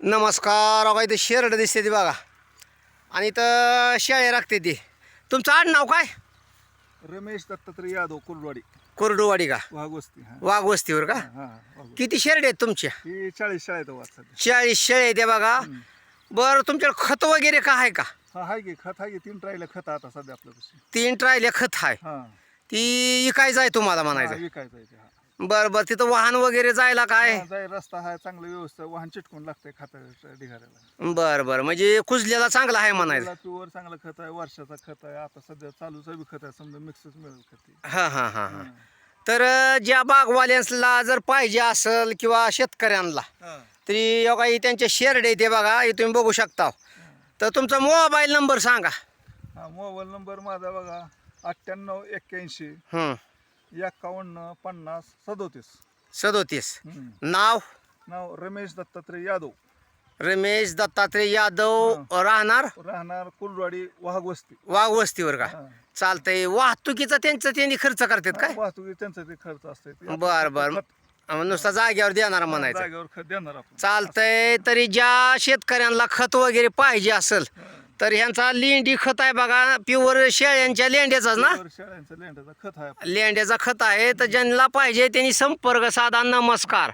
नमस्कार अगं इथं शेरड दिसते ती बघा. आणि इथं शेळे राखते ती. तुमचं आडनाव काय? रमेश दत्तात्रय यादव कुर्डवाडी. कोरडूवाडी का? वाघवस्ती हा. वाघ वस्तीवर का? हा. किती शेरडे आहेत तुमच्या ही चाळीस सध्या. चाळीस शेळे आहेत त्या बघा. बरं तुमच्याकडे खत वगैरे का आहे का? हा हाय की खत हाय की तीन ट्रायला खत आता सध्या आपल्यापाशी. तीन ट्रायले खत आहे. हा. ती इकायचं आहे तुम्हाला हा, म्हणायचं विकायचं आहे. ते, हा. बरं बरं तिथं वाहन वगैरे जायला काय? हा, जाय रस्ता आहे चांगलं व्यवस्था वाहन चिटकून लागतंय खाता ढिगाऱ्याला. बरं बरं. म्हणजे कुजलेला चांगला आहे म्हणायचं. प्युअर चांगलं खत आहे वर्षाचा खत आहे. आता सध्या चालूचं बी खत आहे. समजा मिक्सच मिळेल खत. हां हां हां हां. हा. तर अं, ज्या बागवाल्यांना जर पाहिजे असेल किंवा शेतकऱ्यांना हा. तरी काही त्यांचे शेरडे ते बघा. हे तुम्ही बघू शकता. तर तुमचा मोबाईल नंबर सांगा. हा मोबाईल नंबर माझा बघा. अठ्ठ्याण्णव एक्क्याऐंशी हं, एक्कावन्न पन्नास सदोतीस. सदोतीस. नाव? नाव रमेश दत्तात्रय यादव. रमेश दत्तात्रय यादव राहणार? राहणार कुलवाडी वाघवस्ती वाघ वस्तीवर का? हा. चालतंय. वाहतुकीचा त्यांचं त्यांनी खर्च करतात काय? वाहतुकी त्यांचा ते खर्च असते ते बर बर. नुसता जागेवर देणार म्हणायचं. जागेवर खत देणार आपण. चालतंय. तरी ज्या शेतकऱ्यांना खत वगैरे पाहिजे असेल तर ह्यांचा लेंडी खत आहे बघा प्युअर शेळ्यांच्या लेंड्याचाच ना शेळ्यांचं लेंड्याचं खत आहे. लेंड्याचा खत आहे तर ज्यांना पाहिजे त्यांनी संपर्क साधा नमस्कार